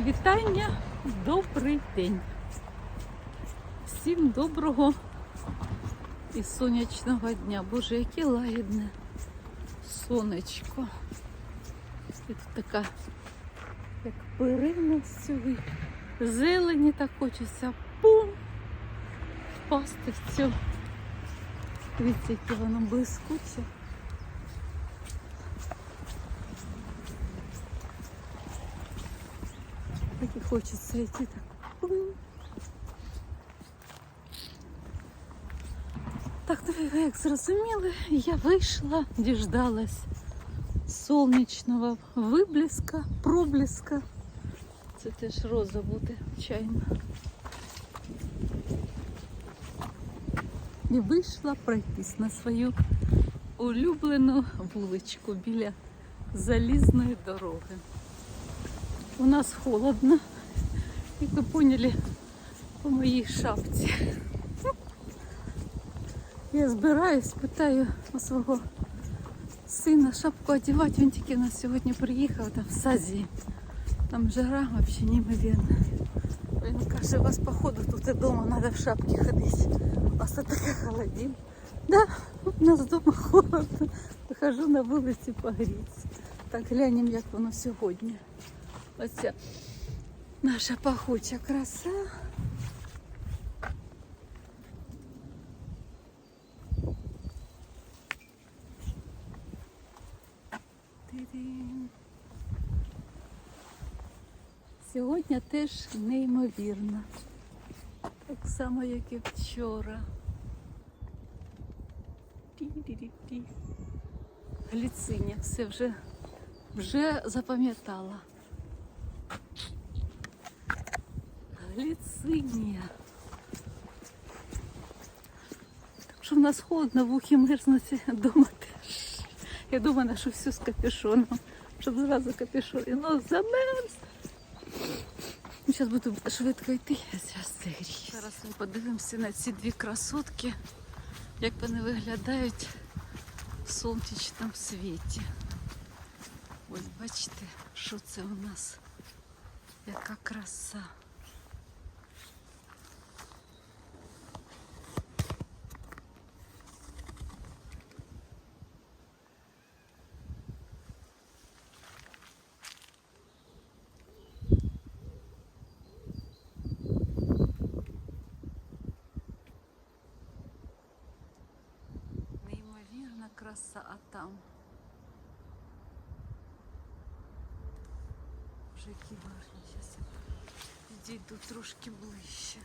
Мої вітання. Добрий день. Всім доброго і сонячного дня. Боже, яке лагідне сонечко. І тут така, як перина цього зелені, так хочеться пум впасти в цю. Дивіться, яке воно блискуче. Хочеться йти так. Так, ви як зрозуміли, я вийшла, діждалась сонячного вибліска, пробліска. Це теж роза буде чайна. І вийшла пройтись на свою улюблену вуличку біля залізної дороги. У нас холодно, як ви поняли, по моїй шапці. Я збираюсь, питаю у свого сина шапку одягати. Він тільки на сьогодні приїхав там в Сазі. Там жара взагалі неймовірна. Він каже, у вас походу тут і вдома треба в шапці ходити. У вас така холодина. Да, у нас вдома холодно. Вихожу на вулиці погрітися. Так глянемо, як воно сьогодні. Оця наша пахуча краса. Сьогодні теж неймовірно. Так само, як і вчора. Гліциня все вже, вже запам'ятала. Гліцинія. Так що в нас холодно, вухи мерзнуть вдома теж. Я думаю, ношу всю з капюшоном, щоб зразу капюшон. І нос замерз. Зараз буду швидко йти, я зараз зігрію. Зараз ми подивимося на ці дві красотки, як вони виглядають в сонячному світі. Ось бачите, що це у нас. Яка краса. Неймовірна краса, а там. Вже які гарні. Зараз я підійду трошки ближче.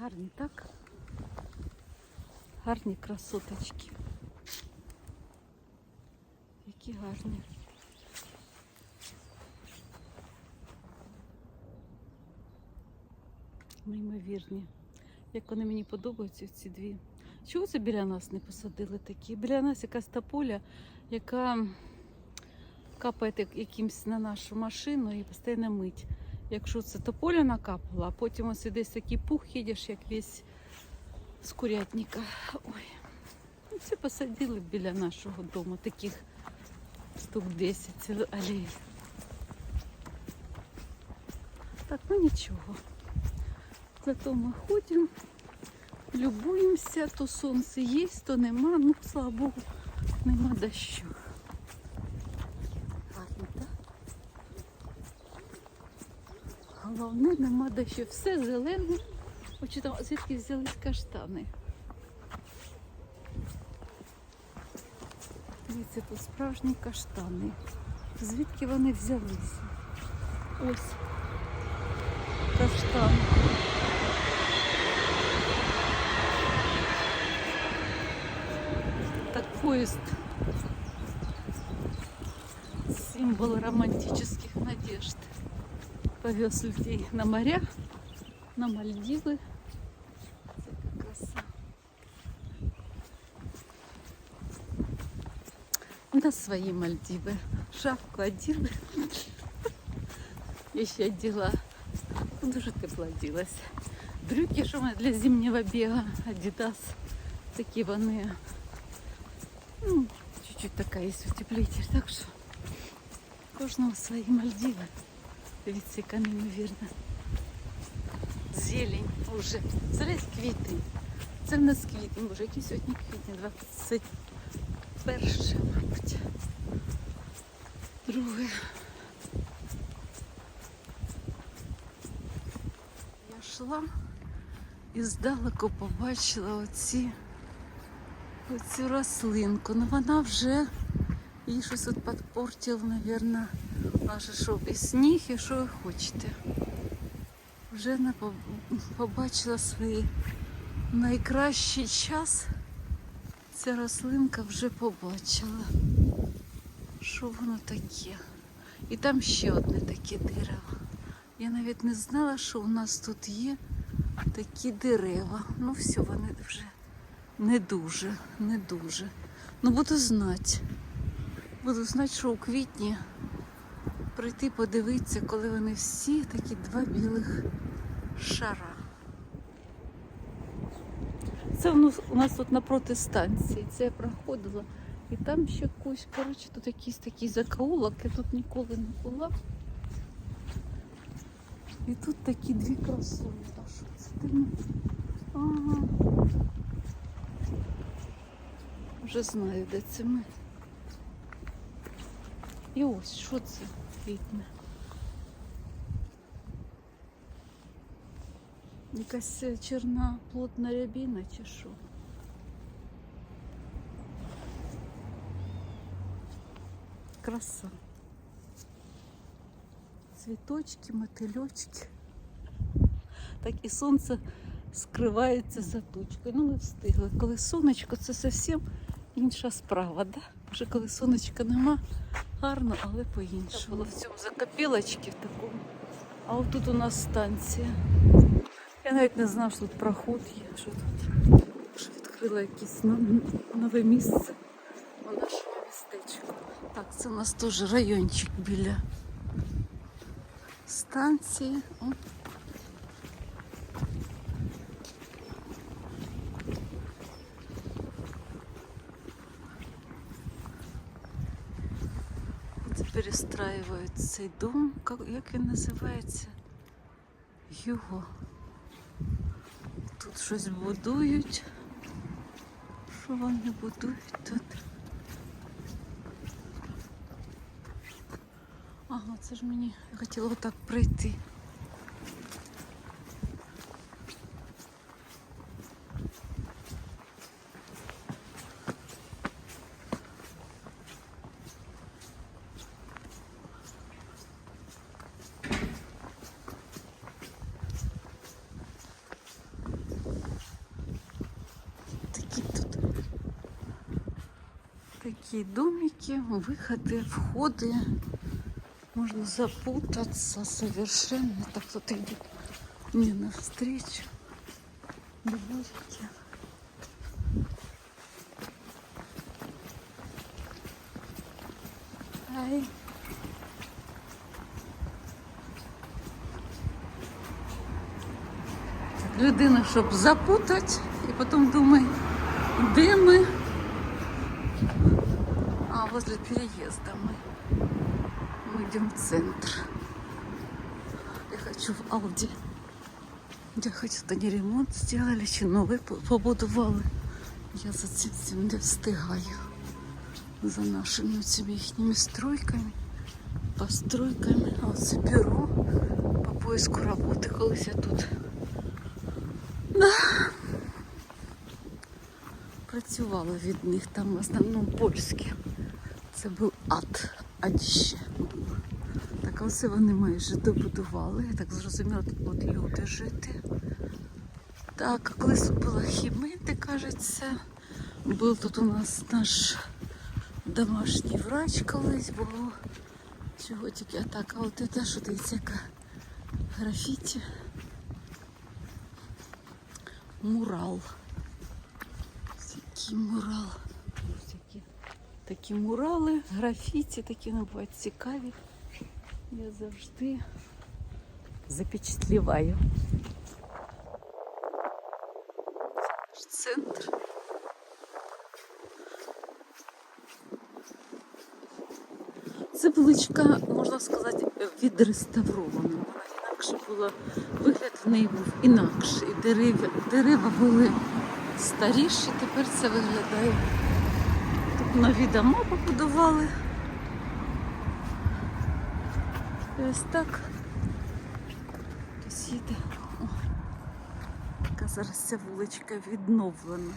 Гарні, так? Гарні красоточки. Які. Неймовірні. Як вони мені подобаються ці дві. Чого це біля нас не посадили такі? Біля нас якась тополя, яка капає як- якимсь на нашу машину і постійно мить. Якщо це тополя накапала, а потім ось десь такий пух їдеш, як весь з курятника. Ой. Ну, Це посадили біля нашого дому, таких штук 10 цілу алею. Так, ну нічого. Зато ми ходимо, любуємося, то сонце є, то нема, ну слава Богу, нема дощу. Гарно, так? Головне, нема дощу. Все зелене. Хочу там звідки взялись каштани. Дивіться, тут справжні каштани. Звідки вони взялися? Ось каштан. Так поезд. Символ романтических надежд. Повез людей на моря, на Мальдивы. У нас свої Мальдиви. Шапку оділи. Я ще оділа. Дуже тепло оділася. Брюки, що в мене для зимнього бігу, Adidas. Такі вони. Ну, чуть-чуть така є утеплитель. Так що кожного свої Мальдіви. Дивіться, яка неймовірна. Зелень уже. Зараз квітень. Це в нас квітень, може, який сьогодні квітень, 21, мабуть. Друге. Я йшла і здалеку побачила оці, оцю рослинку. Ну вона вже її щось тут підпортив, мабуть, аж що і сніг, і що ви хочете. Вже не побачила свій найкращий час. Ця рослинка вже побачила, що воно таке. І там ще одне таке дерево. Я навіть не знала, що у нас тут є такі дерева. Ну все, вони вже не дуже, не дуже. Ну буду знати. Буду знати, що у квітні прийти подивитися, коли вони всі такі два білих шара. Це у нас, тут напроти станції. Це я проходила. І там ще кусь, коротше, тут якийсь такий закоулок, я тут ніколи не була. І тут такі дві красуні. Та що це? Ага. Вже знаю, де це ми. І ось що це квітне. Якась чорна плотна рябіна чи що? Краса. Цвіточки, мотильочки. Так і сонце скривається за тучкою. Ну, ми встигли. Коли сонечко, це зовсім інша справа, да? Вже коли сонечка нема, гарно, але по-іншому. В цьому закопілочці в такому. А отут у нас станція. Я навіть не знав, що тут проход є, що тут що відкрила якесь нове місце у нашому містечку. Так, це у нас теж райончик біля станції. О. Перестраюють цей дом. Як він називається? Його. Щось будують. Що вони будують тут? Ага, це ж мені хотіло так отак такі домики, виходи, входи. Можно запутаться совершенно. Так кто-то идет мне навстречу. Бабульки. Ай. Людина, щоб запутати, і потім думає, де ми? Возле переезда мы. Мы идем в центр. Я хочу в Алди. Я хочу, то не ремонт сделали, чи новий побудували. Я за цим всім не встигаю. За нашими цими їхніми стройками, постройками. А оце бюро по поиску роботи. Колись я тут да. працювала від них. Там в основному польські. Це був ад, адіще. Так, а це вони майже добудували. Я так зрозуміла, тут будуть люди жити. Так, колись була хімити, кажеться. Був тут у нас наш домашній врач колись було. Чого тільки а от це що дивіться, яка графіті. Мурал. Такий мурал. Такі, мурали, графіті, такі вони бувають цікаві. Я завжди запечатліваю. Центр. Це вуличка, можна сказати, відреставрована. Інакше була, вигляд в неї був інакший. Дерева, дерева були старіші, тепер це виглядає. Нові дома побудували. І ось так. Хтось їде. О, яка зараз ця вуличка відновлена.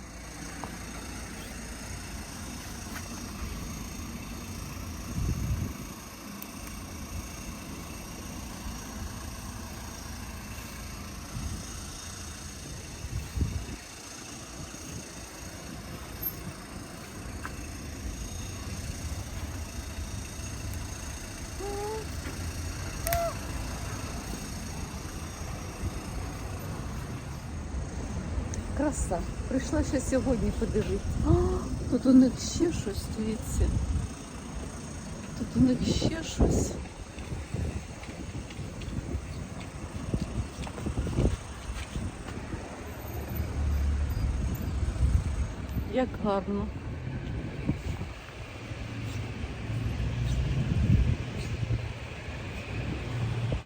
Краса. Прийшла ще сьогодні подивитися. Тут у них ще щось, дивіться. Тут у них ще щось. Як гарно.